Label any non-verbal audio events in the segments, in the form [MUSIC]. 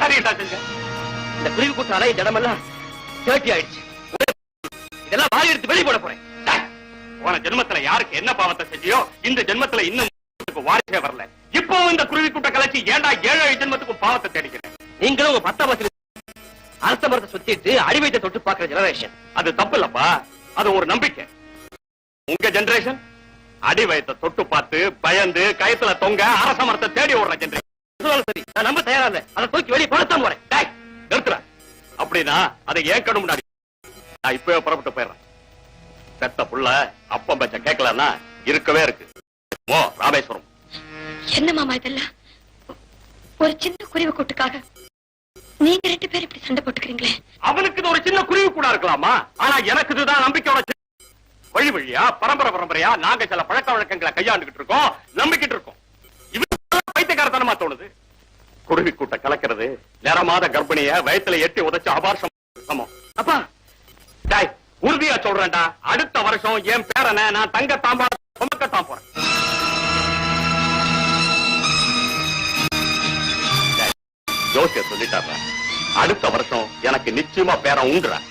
காரியத்தை செஞ்ச இந்த குருவி கூட்டம் அலை இடமெல்லாம் தேர்ட்டி ஆயிடுச்சு. இதெல்லாம் வாரி எடுத்து வெளியே போட போறேன். போன ஜென்மத்துல யாருக்கு என்ன பாவத்தை செஞ்சியோ இந்த ஜென்மத்துல இன்னும் வாரிசே வரல. இப்போ இந்த குருவி கூட்ட கலைச்சி ஏன்டா ஏழு ஏழு ஜென்மத்துக்கு பாவத்தை தேடிக்கிறேன் நீங்களும் உங்க பத்தாம் வயசுல அரச மரத்தை சுத்திட்டு அடிவைத்தை தொட்டு பாக்குற ஜெனரேஷன் அது தப்பு இல்லப்பா. அது ஒரு நம்பிக்கை. உங்க ஜெனரேஷன் அடிவயத்தை தொட்டு பார்த்து பயந்து கயத்துல தொங்க அரச மரத்தை தேடி ஓடுற ஜெனரேஷன் சரி நான் நம்ப தயாரா இல்ல அதை தூக்கி வெளியே போடத்தான் போறேன். டேய், நிறுத்துற அப்படின்னா அதை ஏன் கண்ணு முன்னாடி நான் இப்பவே புறப்பட்டு போயிடுறேன். பெத்த புள்ள அப்பம் பச்ச கேட்கலன்னா இருக்கவே இருக்கு. ஓ ராமேஸ்வரம். என்ன மாமா இதெல்லாம்? ஒரு சின்ன குருவி கூட்டுக்காக நீங்க ரெண்டு பேரும் இப்படி சண்டை போட்டுக்கிறீங்களே. அவனுக்கு இது ஒரு சின்ன குருவி கூட இருக்கலாமா? ஆனா எனக்கு இதுதான் நம்பிக்கையோட சி- வழி வழியா பரம்பரை பரம்பரையா நாங்க சில பழக்க வழக்கங்களை கையாண்டுகிட்டு இருக்கோம் நம்பிக்கிட்டு இருக்கோம். பைத்தியக்காரத்தனமா தோணுது? குருவி கூட்ட கலக்கிறது நிறமாத கர்ப்பிணிய வயத்துல எட்டி உதைச்சு அபார்ஷம் அப்பா டேய் உறுதியா சொல்றேன்டா. அடுத்த வருஷம் என் பேரனை நான் தங்க தாம்பா சுமக்கத்தான் போறேன். ஜோசிய ஜோசியர் சொல்லிட்டாரு அடுத்த வருஷம் எனக்கு நிச்சயமா பேரன் உண்டுறேன்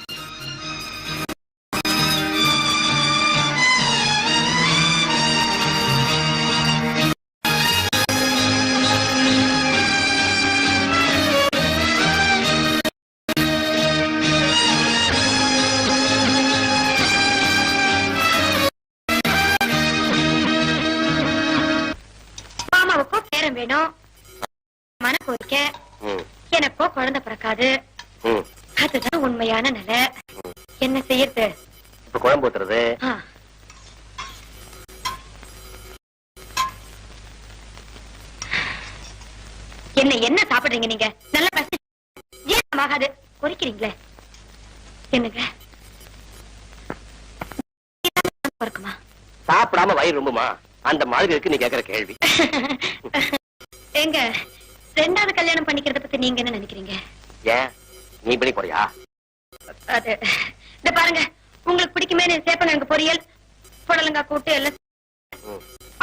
வேணும் மன கோரிக்கை எனக்கோ குழந்தை பிறக்காது. அதுதான் உண்மையான நிலை. என்ன செய்யறது? இப்ப குழம்பு ஊத்துறது. என்ன என்ன சாப்பிடுறீங்க நீங்க? நல்லா பசி ஜீரணம் ஆகாது? பொறிக்கிறீங்களே என்னங்க? சாப்பிடாம வயிறு ரொம்புமா? அந்த மாதிரி இருக்கு நீ கேக்குற கேள்வி. [LAUGHS] எங்க ரெண்டாவது கல்யாணம் பண்ணிக்கிறத பத்தி நீங்க என்ன நினைக்கிறீங்க? ஏன்? நீ பண்ணி போறியா? அது இந்த பாருங்க உங்களுக்கு பிடிக்குமே சேப்பங்கிழங்கு பொரியல் புடலங்காய் கூட்டு எல்லாம்.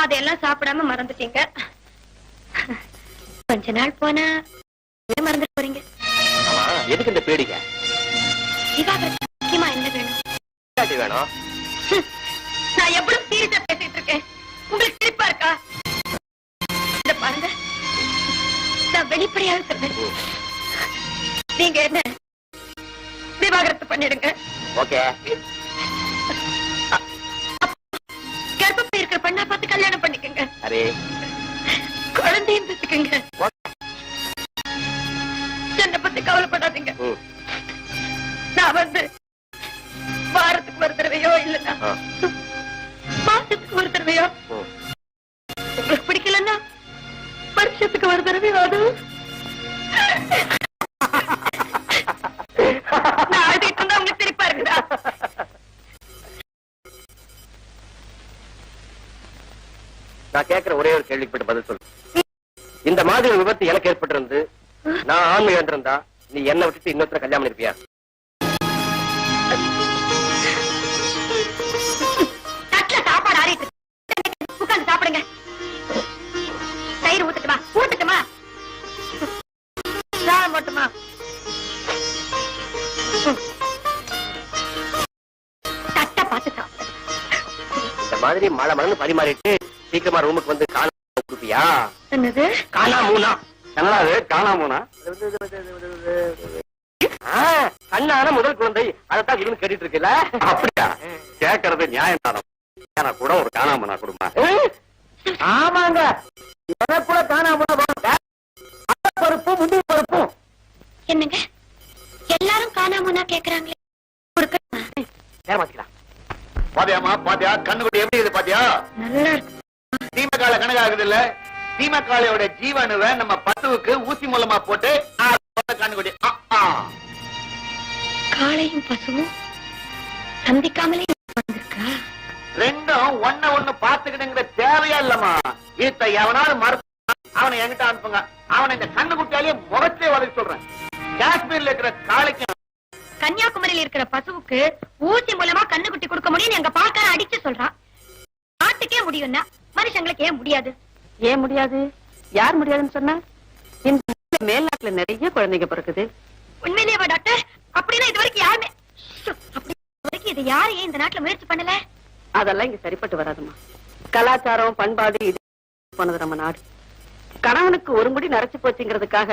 அதெல்லாம் சாப்பிடாம மறந்துட்டீங்க. கொஞ்ச நாள் போனா மறந்து போறீங்க. எதுக்கு இந்த பேடிங்க முக்கியமா என்ன வேணும்? வேணும்? நான் எவ்வளவு சீரியஸா சொல்றேன் [LAUGHS] ம். நீங்க என்ன? விவாகரத்து பண்ணிடுங்க. ஓகே. கர்ப்பப்பை இருக்கிற பெண்ணா பார்த்து கல்யாணம் பண்ணிக்கங்க. குழந்தையும் பெற்றுக்கங்க மட்டும் பதில் சொல்லு. இந்த மாதிரி விபத்து எனக்கு ஏற்பட்டிருந்து நான் ஆண்மை இருந்தா நீ என்ன விட்டுட்டு இன்னொருத்தர கல்யாணம் சாப்பிடுங்க. தயிர் ஊத்துட்டுமா? ஊத்துட்டுமா? சாதம் போட்டுமா? இந்த மாதிரி மழை மழை பரிமாறிட்டு சீக்கிரமா ரூமுக்கு வந்து காண கொடுப்பியா என்னது? காணா மூணா என்னடா அது காணாமோனா? ஆ, கண்ணான முதல் குழந்தை. அதைத்தான் இவனு கேட்டுட்டு இருக்குல்ல அப்படியா கேட்கறது நியாயம் தானே கூட ஒரு காணாமனா குடும்பம் ஆமாங்க. எனக்கு கூட காணாம பருப்பு முந்தி பருப்பும் என்னங்க? எல்லாரும் காணாமனா கேக்குறாங்களே. கொடுக்கணுமா? நேரம் பாத்தியாமா பாத்தியா? கண்ணுக்குட்டி எப்படி இது பாத்தியா? நல்லா இருக்கு. தீமக்கால கணக்காகுது இல்ல? தீமக்காளையோட ஜீவனுவை நம்ம பத்துவுக்கு ஊசி மூலமா போட்டு. காளையும் பசுவும் சந்திக்காமலே ரெண்டும் ஒண்ண ஒண்ணு பாத்துக்கிட்டுங்கிற தேவையா இல்லம்மா. இத்த எவனாவது மறு அவனை என்கிட்ட அனுப்புங்க. அவனை இந்த கண்ணுக்குட்டியாலேயே முகத்தே வதக்கி சொல்றேன். காஷ்மீர்ல இருக்கிற காளைக்கும் கன்னியாகுமரியில இருக்கிற பசுவுக்கு ஊசி மூலமா கண்ணுக்குட்டி கொடுக்க முடியும் எங்க பாக்க அடிச்சு சொல்றான். நாட்டுக்கே முடியும்னா மனுஷங்களுக்கு ஏன் முடியாது? ஏன் முடியாது? யார் முடியாதுன்னு சொன்னா? இந்த மேல்நாட்டுல நாட்டுல நிறைய குழந்தைங்க பிறக்குது. உண்மையிலேயே டாக்டர்? அப்படின்னா இது வரைக்கும் யாருமே அப்படி இது வரைக்கும் இது ஏன் இந்த நாட்டுல முயற்சி பண்ணல? அதெல்லாம் இங்க சரிப்பட்டு வராதுமா கலாச்சாரம் பண்பாடு இது போனது நம்ம நாடு. கணவனுக்கு ஒரு முடி நரைச்சு போச்சுங்கிறதுக்காக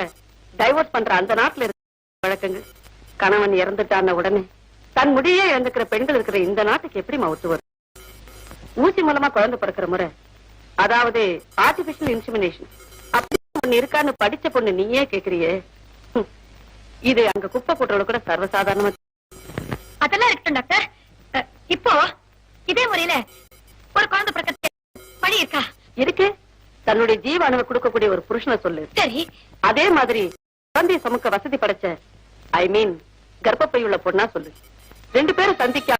டைவோர்ஸ் பண்ற அந்த நாட்டுல இருக்க வழக்கங்கள். கணவன் இறந்துட்டான உடனே தன் முடியே இழந்துக்கிற பெண்கள் இருக்கிற இந்த நாட்டுக்கு எப்படிமா ஒத்து வரும்? ஊசி மூலமா குழந்தை பிறக்கிற முறை அதாவது ஆர்டிபிஷியல் இன்சிமினேஷன் அப்படி ஒண்ணு இருக்கான்னு படிச்ச பொண்ணு நீயே கேக்குறியே. இது அங்க குப்பை போட்டவள கூட சர்வசாதாரணமா அதெல்லாம் இருக்கட்டும் டாக்டர். இப்போ இதே முறையில ஒரு குழந்தை பிறக்க வழி இருக்கா? இருக்கு தன்னுடைய ஜீவாணுவை கொடுக்கக்கூடிய ஒரு புருஷனை சொல்லு. சரி. அதே மாதிரி குழந்தைய சுமக்க வசதி படைச்ச ஐ மீன் கர்ப்பப்பை உள்ள பொண்ணா சொல்லு. ரெண்டு பேரும் சந்திக்க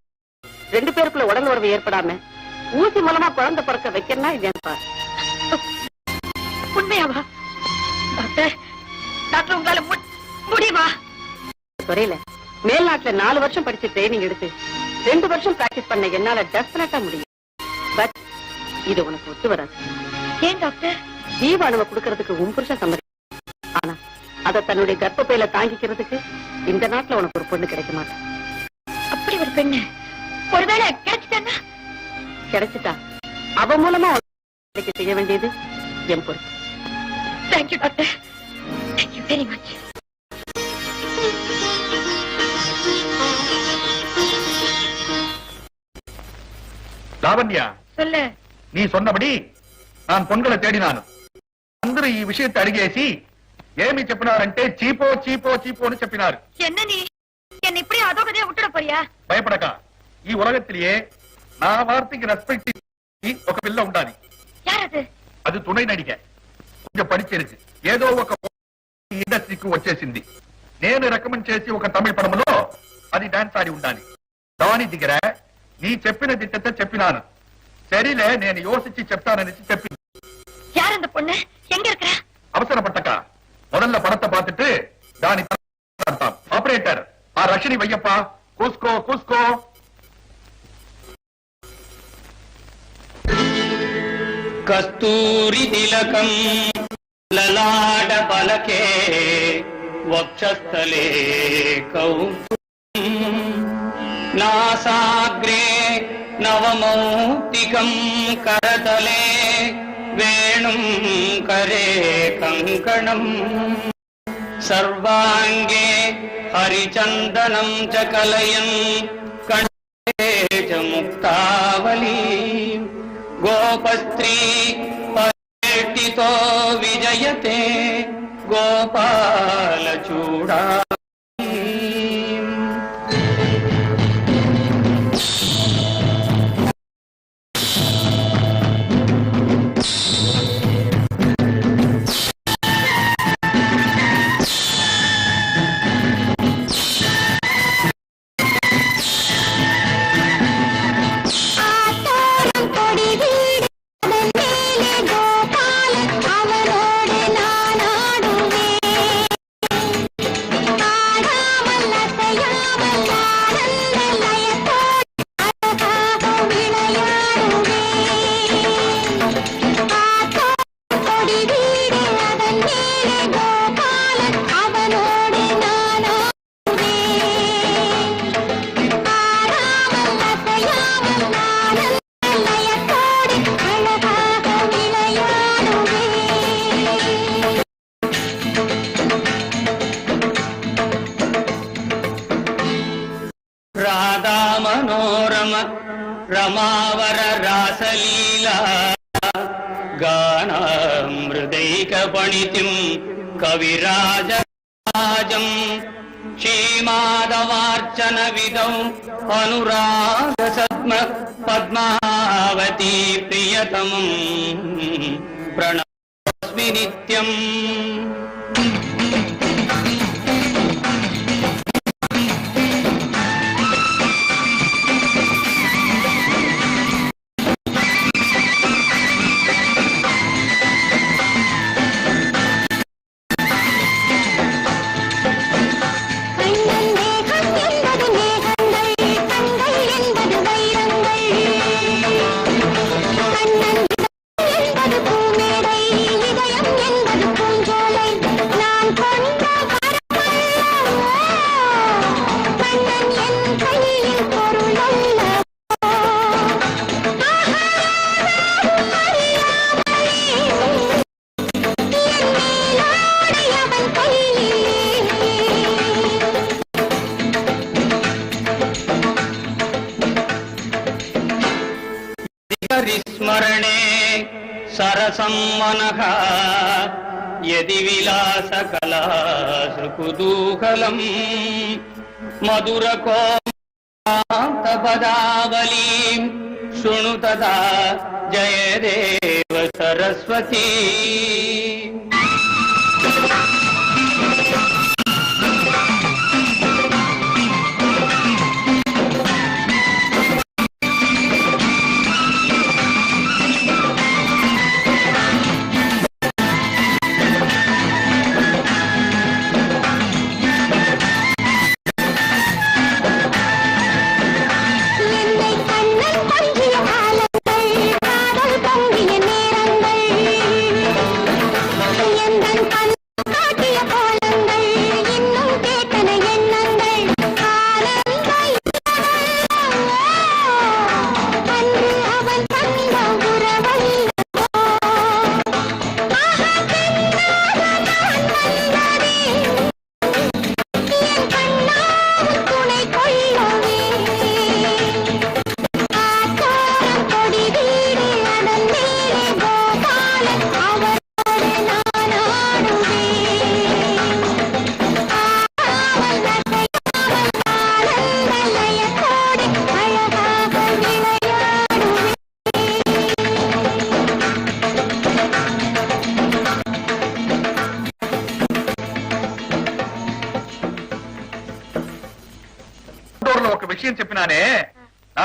ரெண்டு பேருக்குள்ள உடல் உறவு ஏற்படாம ஊசி மூலமா குழந்தை பிறக்க வைக்கணும்னா இல்லையான்னு பாரு உண்மையாவா? டாக்டர் டாக்டர் உங்களால முடியுமா? துறையில மேல்நாட்டுல நாலு வருஷம் படிச்சு ட்ரைனிங் எடுத்து ரெண்டு வருஷம் பிராக்டிஸ் பண்ண என்னால டெஃபினட்டா முடியும். பட் இது உனக்கு ஒத்து வராது. ஏன் டாக்டர்? ஜீவாணுவை கொடுக்கறதுக்கு உன் புருஷன் சம்மதி. ஆனா அத தன்னுடைய கர்ப்பப்பையில தாங்கிக்கிறதுக்கு இந்த நாட்டுல உனக்கு ஒரு பொண்ணு கிடைக்க மாட்டேன். அப்படி ஒரு பெண்ணு. ஒருவேளை கிடைச்சிட்டான்னா கிடைச்சிட்டா அவ மூலமா செய்ய வேண்டியது என் பொறுப்பு thank you doctor thank you very much Lavanya சொல்லு நீ சொன்னபடி நான் பொண்களை தேடிనాను అందరూ ఈ విషయత్తి అడిగేసి ఏమి చెప్పినారంటే చీపో చీపో చీపో అని చెప్పినారు ఎన్నని ఎన్ని ఇప్పుడు అదొకదే ఉట్టడ పోయా భయపడక ఈ ఉలగత్తిలే నా வார்த்தைக்கு ரெஸ்பெக்ட் ఒక పిల్ల ఉండాలి. అది తునై నడిక కొంచెం పని పరిచేరుకు ఏదో ఒక ఇండస్ట్రీకి వచ్చేసింది. నేను రికమెండ్ చేసి ఒక తమిళ పడమలో అది డాన్స్ ఆడి ఉండాలి. దాని దగ్గర నీ చెప్పిన తిట్టతే చెప్పినాను. సరిలే నేను యోసించి చెప్తానని చెప్పింది. அவசரப்பட்டக்க మొదల పడత పాతిట్టు దాని ఆపరేటర్ ఆ రక్షణి వయ్యప్ప కూసుకో కూసుకో. కస్తూరి తిలకం లలాట పలకే వక్షస్థలే కౌస్తుభం నాసాగ్రే నవమౌక్తికం కరతలే వేణుం కరే కంకణం సర్వాంగే హరిచందనం చ కలయన్ కంఠే చ ముక్తావళీ గోపత్రీ పరిష్టితో విజయతే గోపాల చూడా రమావర రాసలీలా. గానామృదైక పణితిం కవిరాజరాజం. శ్రీమాధవార్చన విదౌ అనురాగ సద్మ పద్మావతి ప్రియతమం. ప్రణస్మి నిత్యం. సమ్మనః యది విలాస కళాసు కుతూహలం మధుర కోదావళీం శృణు తదా జయదేవ సరస్వతీ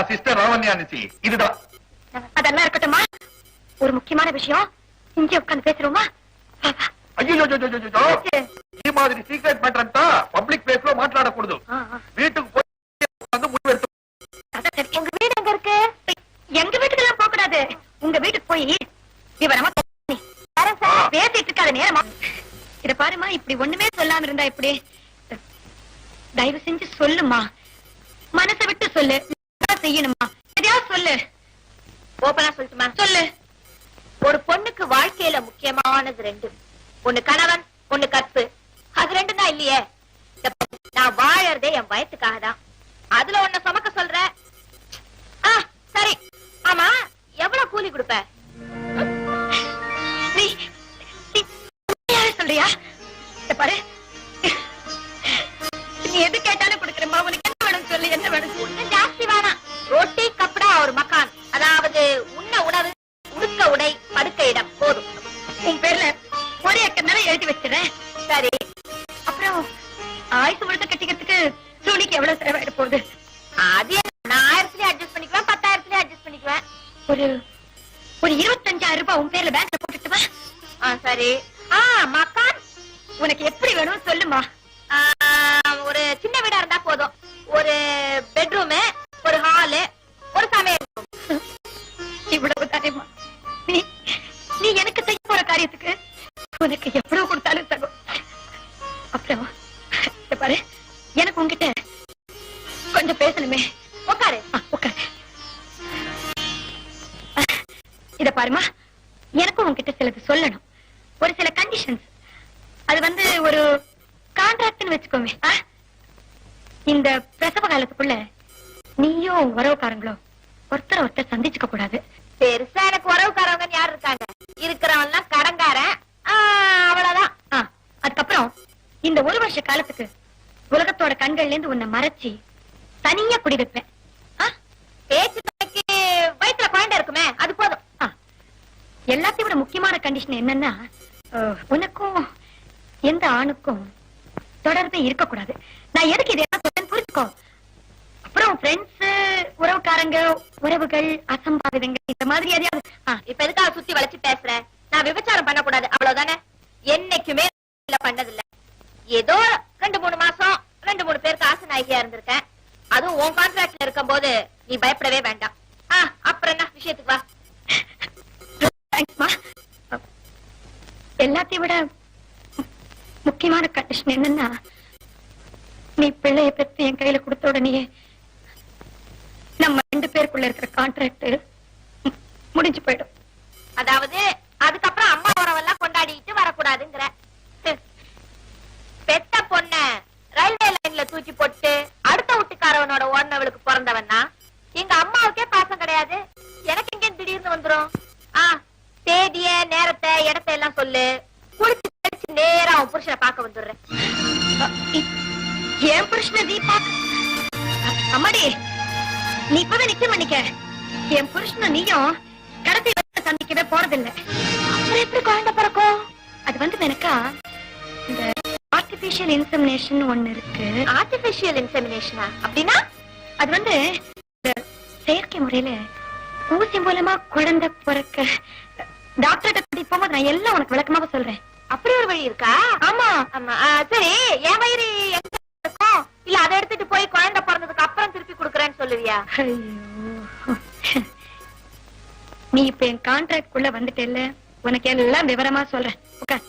சிஸ்டர் ராவண்யா நிசி இதுதான். அதெல்லாம் இருக்கட்டுமா? ஒரு முக்கியமான விஷயம். இங்க உட்காந்து பேசுறோமா? மாதிரி சீக்ரெட் மேட்டர் தான் பப்ளிக் பிளேஸ்ல மாట్లాடக்கூடாது வீட்டுக்கு போய் முடிவெடுத்து உங்க வீடு எங்க இருக்கு? எங்க வீட்டுக்கு எல்லாம் போக கூடாது. உங்க வீட்டுக்கு போய் விவரமா பேசிட்டு இத பாருமா இப்படி ஒண்ணுமே சொல்லாம இருந்தா இப்படி தயவு செஞ்சு சொல்லுமா. மனசை விட்டு சொல்லு. நான் செய்யணுமா? எதையாவது சொல்லு. ஓபனா சொல்லட்டுமா? சொல்லு. ஒரு பொண்ணுக்கு வாழ்க்கையில முக்கியமானது ரெண்டு. ஒண்ணு கணவன் ஒண்ணு கற்பு. அது ரெண்டு தான் இல்லையே நான் வாழறதே என் வயத்துக்காக தான். அதுல ஒண்ணு சுமக்க சொல்ற. சரி. ஆமா எவ்வளவு கூலி கொடுப்ப? நீ சொல்றியா? பாரு. நீ எது கேட்டாலும் கொடுக்குறேம்மா. உனக்கு என்ன வேணும் சொல்லு. என்ன வேணும் காரியத்துக்கு உனக்கு எப்படி இந்த ஒரு வருஷ காலத்துக்கு உலகத்தோட கண்கள்ல இருந்து உன்னை மறைச்சு தனியா குடி வைப்பேன் பேச்சு வயிற்றுல குழந்தை இருக்குமே அது போதும். எல்லாத்தையும் விட முக்கியமான கண்டிஷன் என்னன்னா உனக்கும் எந்த ஆணுக்கும் தொடர்பே இருக்கக்கூடாது. நான் எதுக்கு இதெல்லாம் புரிஞ்சுக்கோ. அப்புறம் ஃப்ரெண்ட்ஸ் உறவுக்காரங்க உறவுகள் அசம்பாவிதங்கள் இந்த மாதிரி எதையாவது இப்ப எதுக்காக சுத்தி வளைச்சு பேசுற? நான் விபச்சாரம் பண்ணக்கூடாது அவ்வளவுதானே? உன் கான்ட்ராக்ட்ல இருக்கும்போது நீ பயப்படவே வேண்டாம். அப்புறம் என்ன? விஷயத்துக்கு வா. எல்லாத்தையும் விட முக்கியமான கண்டிஷன் என்னன்னா நீ பிள்ளைய பத்தி என் கையில கொடுத்த உடனே இந்த ஆர்டிபிஷியல் இன்சமினேஷன் ஒண்ணு இருக்கு. ஆர்டிபிஷியல் இன்செமினேஷனா அப்படின்னா? அது வந்து செயற்கை முறையில ஊசி மூலமா குழந்தை பிறக்க டாக்டர்கிட்ட கூட்டிட்டு போகும்போது நான் எல்லாம் உனக்கு விளக்கமாக சொல்றேன். அப்படி ஒரு வழி இருக்கா? ஆமா. ஆமா. சரி. என் வயிறு எங்க இருக்கும் இல்ல அதை எடுத்துட்டு போய் குழந்தை பிறந்ததுக்கு அப்புறம் திருப்பி கொடுக்கறேன்னு சொல்லுவியா? நீ இப்ப என் கான்ட்ராக்ட் குள்ள வந்துட்டேல்ல? உனக்கு எல்லாம் விவரமா சொல்றேன். உட்கார்.